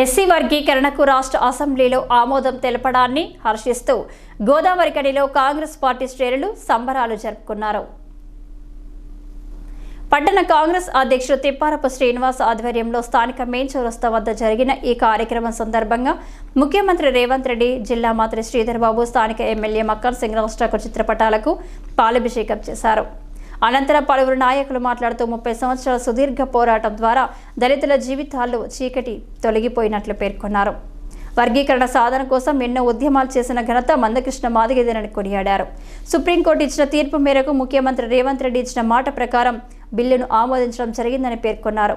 SC వర్గీకరణకు రాష్ట్ర అసెంబ్లీలో ఆమోదం తెలపడాన్ని హర్షిస్తూ గోదావరి కడిలో కాంగ్రెస్ పార్టీ శ్రేణులు సంబరాలు జరుపుకున్నారు. పట్టణ కాంగ్రెస్ అధ్యక్షుడు తిప్పారపు శ్రీనివాస్ ఆధ్వర్యంలో స్థానిక మెయిన్ చౌరస్తా వద్ద జరిగిన ఈ కార్యక్రమం సందర్భంగా ముఖ్యమంత్రి రేవంత్ రెడ్డి జిల్లా మంత్రి శ్రీధర్ బాబు స్థానిక ఎమ్మెల్యే మక్కన్ సింగ్ రాష్ట్రకు చిత్రపటాలకు పాలాభిషేకం చేశారు. అనంతరం పలువురు నాయకులు మాట్లాడుతూ ముప్పై సంవత్సరాల సుదీర్ఘ పోరాటం ద్వారా దళితుల జీవితాల్లో చీకటి తొలగిపోయినట్లు పేర్కొన్నారు. వర్గీకరణ సాధన కోసం ఎన్నో ఉద్యమాలు చేసిన ఘనత మందకృష్ణ మాదిగదేనని కొనియాడారు. సుప్రీంకోర్టు ఇచ్చిన తీర్పు మేరకు ముఖ్యమంత్రి రేవంత్ రెడ్డి ఇచ్చిన మాట ప్రకారం బిల్లును ఆమోదించడం జరిగిందని పేర్కొన్నారు.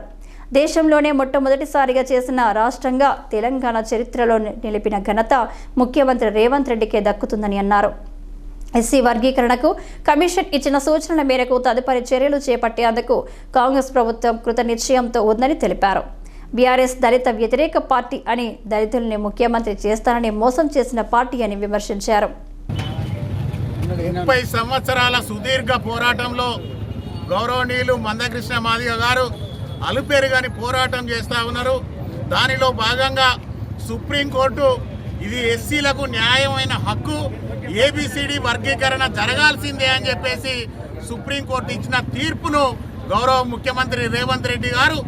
దేశంలోనే మొట్టమొదటిసారిగా చేసిన రాష్ట్రంగా తెలంగాణ చరిత్రలో నిలిపిన ఘనత ముఖ్యమంత్రి రేవంత్ రెడ్డికే దక్కుతుందని అన్నారు. ఎస్సీ వర్గీకరణకు కమిషన్ ఇచ్చిన సూచనల మేరకు తదుపరి చర్యలు చేపట్టేందుకు కాంగ్రెస్ ప్రభుత్వం కృతనిశ్చయంతో ఉందని తెలిపారు. బీఆర్ఎస్ దళిత వ్యతిరేక పార్టీ అని దళితుల్ని ముఖ్యమంత్రి చేస్తానని మోసం చేసిన పార్టీ అని విమర్శించారు. ముప్పై సంవత్సరాల సుదీర్ఘ పోరాటంలో గౌరవనీయులు మందకృష్ణ మాదిగ గారు అలుపెరుగని పోరాటం చేస్తూ ఉన్నారు. దానిలో భాగంగా సుప్రీంకోర్టు ఇది ఎస్సీలకు న్యాయమైన హక్కు ఏబిసిడి వర్గీకరణ జరగాల్సిందే అని చెప్పేసి సుప్రీంకోర్టు ఇచ్చిన తీర్పును గౌరవ ముఖ్యమంత్రి రేవంత్ రెడ్డి గారు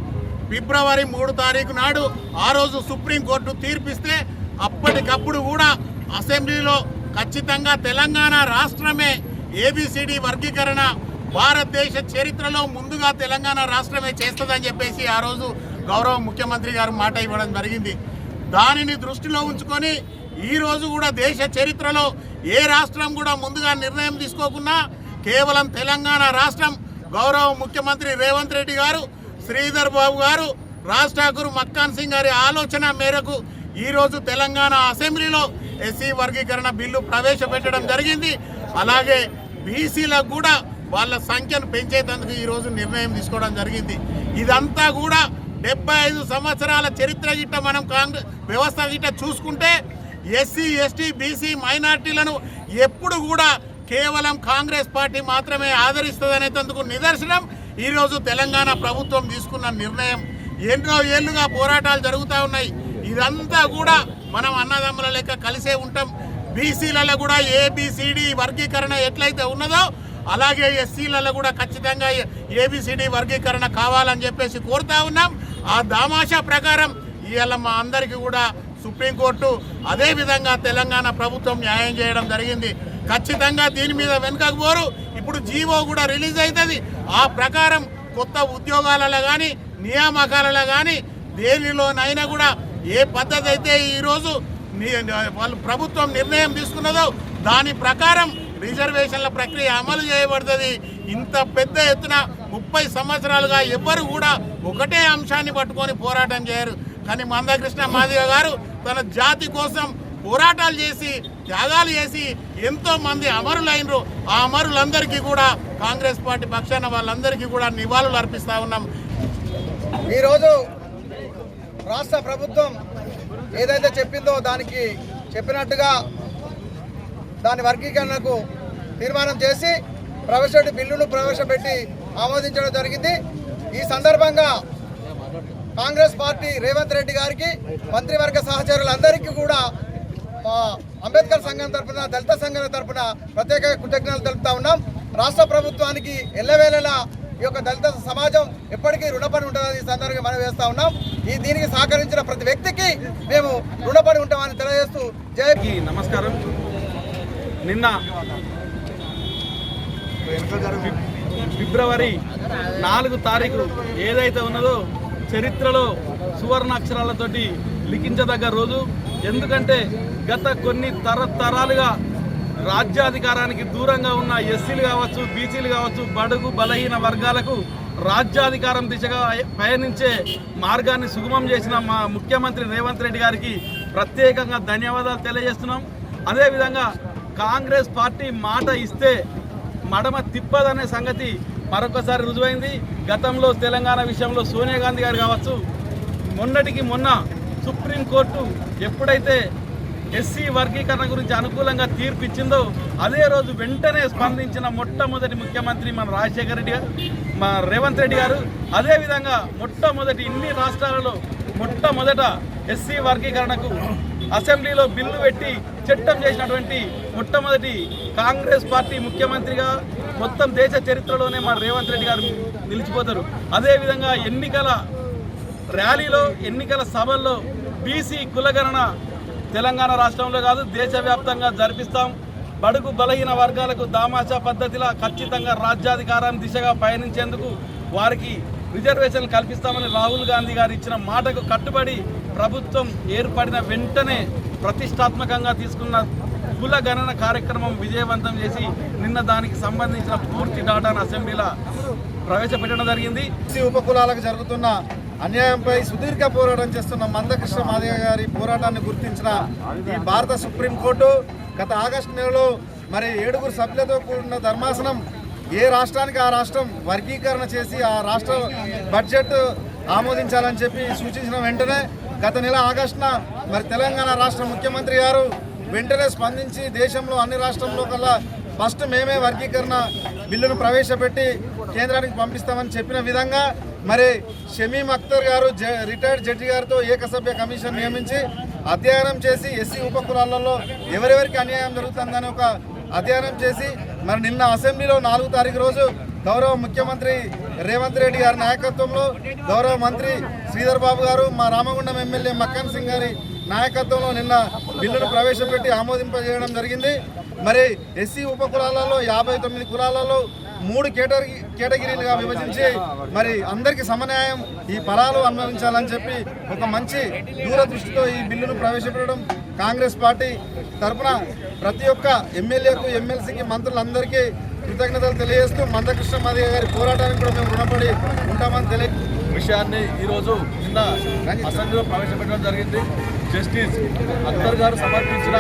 ఫిబ్రవరి మూడు తారీఖు నాడు ఆ రోజు సుప్రీంకోర్టు తీర్పిస్తే అప్పటికప్పుడు కూడా అసెంబ్లీలో ఖచ్చితంగా తెలంగాణ రాష్ట్రమే ఏబిసిడి వర్గీకరణ భారతదేశ చరిత్రలో ముందుగా తెలంగాణ రాష్ట్రమే చేస్తుందని చెప్పేసి ఆ రోజు గౌరవ ముఖ్యమంత్రి గారు మాట ఇవ్వడం జరిగింది. దానిని దృష్టిలో ఉంచుకొని ఈరోజు కూడా దేశ చరిత్రలో ఏ రాష్ట్రం కూడా ముందుగా నిర్ణయం తీసుకోకున్నా కేవలం తెలంగాణ రాష్ట్రం. గౌరవ ముఖ్యమంత్రి రేవంత్ రెడ్డి గారు శ్రీధర్ బాబు గారు రాజ్ ఠాకూర్ మక్కాన్ సింగ్ గారి ఆలోచన మేరకు ఈరోజు తెలంగాణ అసెంబ్లీలో ఎస్సీ వర్గీకరణ బిల్లు ప్రవేశపెట్టడం జరిగింది. అలాగే బీసీలకు కూడా వాళ్ళ సంఖ్యను పెంచేటందుకు ఈరోజు నిర్ణయం తీసుకోవడం జరిగింది. ఇదంతా కూడా డెబ్బై ఐదు సంవత్సరాల చరిత్ర గిట్ట మనం కాంగ్రెస్ వ్యవస్థ గిట్ట చూసుకుంటే ఎస్సీ ఎస్టీ బీసీ మైనార్టీలను ఎప్పుడు కూడా కేవలం కాంగ్రెస్ పార్టీ మాత్రమే ఆదరిస్తుందనేందుకు నిదర్శనం. ఈరోజు తెలంగాణ ప్రభుత్వం తీసుకున్న నిర్ణయం. ఎన్నో ఏళ్ళుగా పోరాటాలు జరుగుతూ ఉన్నాయి. ఇదంతా కూడా మనం అన్నదమ్ముల లెక్క కలిసే ఉంటాం. బీసీలలో కూడా ఏబిసిడి వర్గీకరణ ఎట్లయితే ఉన్నదో అలాగే ఎస్సీలలో కూడా ఖచ్చితంగా ఏబిసిడి వర్గీకరణ కావాలని చెప్పేసి కోరుతా ఉన్నాం. ఆ దామాషా ప్రకారం ఇవాళ మా అందరికీ కూడా సుప్రీంకోర్టు అదేవిధంగా తెలంగాణ ప్రభుత్వం న్యాయం చేయడం జరిగింది. ఖచ్చితంగా దీని మీద వెనుకకు పోరు. ఇప్పుడు జీవో కూడా రిలీజ్ అవుతుంది ఆ ప్రకారం కొత్త ఉద్యోగాలలో కానీ నియామకాలలో కానీ దేనిలోనైనా కూడా ఏ పద్ధతి అయితే ఈరోజు వాళ్ళు ప్రభుత్వం నిర్ణయం తీసుకున్నదో దాని ప్రకారం రిజర్వేషన్ల ప్రక్రియ అమలు చేయబడుతుంది. ఇంత పెద్ద ఎత్తున ముప్పై సంవత్సరాలుగా ఎవ్వరు కూడా ఒకటే అంశాన్ని పట్టుకొని పోరాటం చేయరు. కానీ మందకృష్ణ మాదిగ గారు తన జాతి కోసం పోరాటాలు చేసి త్యాగాలు చేసి ఎంతో మంది అమరులైనరు. ఆ అమరులందరికీ కూడా కాంగ్రెస్ పార్టీ పక్షాన వాళ్ళందరికీ కూడా నివాళులు అర్పిస్తా ఉన్నాం. ఈరోజు రాష్ట్ర ప్రభుత్వం ఏదైతే చెప్పిందో దానికి చెప్పినట్టుగా దాని వర్గీకరణకు తీర్మానం చేసి ప్రవేశపెట్టి బిల్లును ప్రవేశపెట్టి ఆమోదించడం జరిగింది. ఈ సందర్భంగా కాంగ్రెస్ పార్టీ రేవంత్ రెడ్డి గారికి మంత్రివర్గ సహచరులందరికీ కూడా మా అంబేద్కర్ సంఘం తరపున దళిత సంఘం తరపున ప్రత్యేక కృతజ్ఞతలు తెలుపుతా ఉన్నాం. రాష్ట్ర ప్రభుత్వానికి ఎల్లవేళలా ఈ యొక్క దళిత సమాజం ఎప్పటికీ రుణపడి ఉంటుందని ఈ సందర్భంగా మనం వేస్తా ఉన్నాం. ఈ దీనికి సహకరించిన ప్రతి వ్యక్తికి మేము రుణపడి ఉంటామని తెలియజేస్తూ జయకి నమస్కారం. నిన్న ఫిబ్రవరి నాలుగు తారీఖు ఏదైతే ఉన్నదో చరిత్రలో సువర్ణాక్షరాలతోటి లిఖించదగ్గ రోజు. ఎందుకంటే గత కొన్ని తరతరాలుగా రాజ్యాధికారానికి దూరంగా ఉన్న ఎస్సీలు కావచ్చు బీసీలు కావచ్చు బడుగు బలహీన వర్గాలకు రాజ్యాధికారం దిశగా పయనించే మార్గాన్ని సుగమం చేసిన మా ముఖ్యమంత్రి రేవంత్ రెడ్డి గారికి ప్రత్యేకంగా ధన్యవాదాలు తెలియజేస్తున్నాం. అదేవిధంగా కాంగ్రెస్ పార్టీ మాట ఇస్తే మడమ తిప్పదనే సంగతి మరొకసారి రుజువైంది. గతంలో తెలంగాణ విషయంలో సోనియా గాంధీ గారు కావచ్చు మొన్నటికి మొన్న సుప్రీంకోర్టు ఎప్పుడైతే ఎస్సీ వర్గీకరణ గురించి అనుకూలంగా తీర్పు ఇచ్చిందో అదే రోజు వెంటనే స్పందించిన మొట్టమొదటి ముఖ్యమంత్రి మన రాజశేఖర రెడ్డి గారు మా రేవంత్ రెడ్డి గారు. అదేవిధంగా మొట్టమొదటి ఇన్ని రాష్ట్రాలలో మొట్టమొదట ఎస్సీ వర్గీకరణకు అసెంబ్లీలో బిల్లు పెట్టి చట్టం చేసినటువంటి మొట్టమొదటి కాంగ్రెస్ పార్టీ ముఖ్యమంత్రిగా మొత్తం దేశ చరిత్రలోనే మా రేవంత్ రెడ్డి గారు నిలిచిపోతారు. అదేవిధంగా ఎన్నికల ర్యాలీలో ఎన్నికల సభల్లో బీసీ కులగణన తెలంగాణ రాష్ట్రంలో కాదు దేశవ్యాప్తంగా జరిపిస్తాం. బడుగు బలహీన వర్గాలకు దామాషా పద్ధతిలో ఖచ్చితంగా రాజ్యాధికారాన్ని దిశగా పయనించేందుకు వారికి రిజర్వేషన్లు కల్పిస్తామని రాహుల్ గాంధీ గారు ఇచ్చిన మాటకు కట్టుబడి ప్రభుత్వం ఏర్పడిన వెంటనే ప్రతిష్టాత్మకంగా తీసుకున్న కుల గణన కార్యక్రమం విజయవంతం చేసి నిన్న దానికి సంబంధించిన పూర్తి డాటాను అసెంబ్లీలో ప్రవేశపెట్టడం జరిగింది. ఉపకులాలకు జరుగుతున్న అన్యాయంపై సుదీర్ఘ పోరాటం చేస్తున్న మందకృష్ణ మాదిగ గారి పోరాటాన్ని గుర్తించిన ఈ భారత సుప్రీంకోర్టు గత ఆగస్టు నెలలో మరి ఏడుగురు సభ్యులతో కూడిన ధర్మాసనం ఏ రాష్ట్రానికి ఆ రాష్ట్రం వర్గీకరణ చేసి ఆ రాష్ట్ర బడ్జెట్ ఆమోదించాలని చెప్పి సూచించిన వెంటనే గత నెల ఆగస్టున మరి తెలంగాణ రాష్ట్ర ముఖ్యమంత్రి గారు వెంటనే స్పందించి దేశంలో అన్ని రాష్ట్రంలో కల్లా ఫస్ట్ మేమే వర్గీకరణ బిల్లును ప్రవేశపెట్టి కేంద్రానికి పంపిస్తామని చెప్పిన విధంగా మరి షమీం అఖ్తర్ గారు రిటైర్డ్ జడ్జి గారితో ఏకసభ్య కమిషన్ నియమించి అధ్యయనం చేసి ఎస్సీ ఉపకులాలలో ఎవరెవరికి అన్యాయం జరుగుతుందని ఒక అధ్యయనం చేసి మరి నిన్న అసెంబ్లీలో నాలుగు తారీఖు రోజు గౌరవ ముఖ్యమంత్రి రేవంత్ రెడ్డి గారి నాయకత్వంలో గౌరవ మంత్రి శ్రీధర్ బాబు గారు మా రామగుండం ఎమ్మెల్యే మక్కన్ సింగ్ గారి నాయకత్వంలో నిన్న బిల్లును ప్రవేశపెట్టి ఆమోదింపజేయడం జరిగింది. మరి ఎస్సీ ఉప కులాలలో యాభై తొమ్మిది కులాలలో మూడు కేటగిరీ కేటగిరీలుగా విభజించి మరి అందరికీ సమన్యాయం ఈ ఫలాలు అనుభవించాలని చెప్పి ఒక మంచి దూరదృష్టితో ఈ బిల్లును ప్రవేశపెట్టడం కాంగ్రెస్ పార్టీ తరఫున ప్రతి ఒక్క ఎమ్మెల్యేకు ఎమ్మెల్సీకి మంత్రులందరికీ కృతజ్ఞతలు తెలియజేస్తూ మందకృష్ణ మాదిగ గారి పోరాటానికి కూడా మేము రుణపడి ఉంటామని తెలియ విషయాన్ని ఈరోజు నిన్న అసెంబ్లీలో ప్రవేశపెట్టడం జరిగింది. జస్టిస్ అక్తర్ గారు సమర్పించిన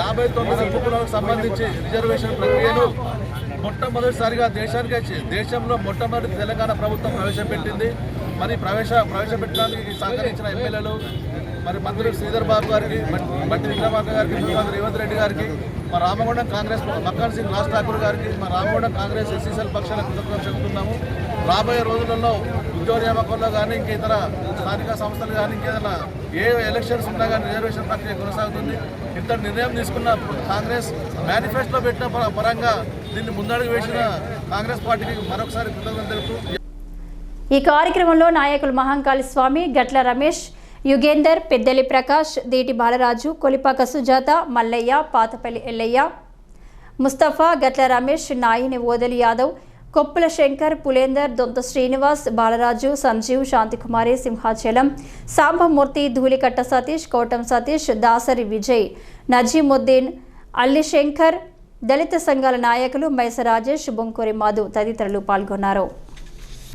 యాభై తొమ్మిది ఉపకులాలకు సంబంధించి రిజర్వేషన్ ప్రక్రియను మొట్టమొదటిసారిగా దేశానికి దేశంలో మొట్టమొదటి తెలంగాణ ప్రభుత్వం ప్రవేశపెట్టింది. మరి ప్రవేశ ప్రవేశపెట్టడానికి సహకరించిన ఎమ్మెల్యేలు మరి మంత్రి శ్రీధర్ బాబు గారికి బట్టి విక్రమార్క గారికి ముఖ్యమంత్రి రేవంత్ రెడ్డి గారికి మా రామగూడెం కాంగ్రెస్ మక్కన్ సింగ్ రాజ్ ఠాకూర్ గారికి మా రామగూడెం కాంగ్రెస్ ఎస్సీసీఎల్ పక్షాల కృతజ్ఞతలు చెబుతున్నాము రాబోయే రోజులలో ఉద్యోగ నియామకంలో కానీ ఇంకా ఇతర స్థానిక సంస్థలు కానీ ఇంకేదైనా ఏ ఎలక్షన్స్ ఉన్నా కానీ రిజర్వేషన్ ప్రక్రియ కొనసాగుతుంది. ఇంత నిర్ణయం తీసుకున్న కాంగ్రెస్ మేనిఫెస్టోలో పెట్టిన పరంగా దీన్ని ముందడుగు వేసిన కాంగ్రెస్ పార్టీకి మరొకసారి కృతజ్ఞతలు తెలుపుతూ ఈ కార్యక్రమంలో నాయకులు మహంకాళి స్వామి గట్ల రమేష్ యుగేందర్ పెద్దలి ప్రకాష్ దీటి బాలరాజు కొలిపాక సుజాత మల్లయ్య పాతపల్లి ఎల్లయ్య ముస్తఫా గట్ల రమేష్ నాయిని ఓదలి యాదవ్ కొప్పుల శంకర్ పులేందర్ దొంత శ్రీనివాస్ బాలరాజు సంజీవ్ శాంతికుమారి సింహాచలం సాంబమూర్తి ధూళికట్ట సతీష్ కోటం సతీష్ దాసరి విజయ్ నజీముద్దీన్ అల్లి శంకర్ దళిత సంఘాల నాయకులు మైస రాజేష్ బొంకూరి మధు తదితరులు పాల్గొన్నారు.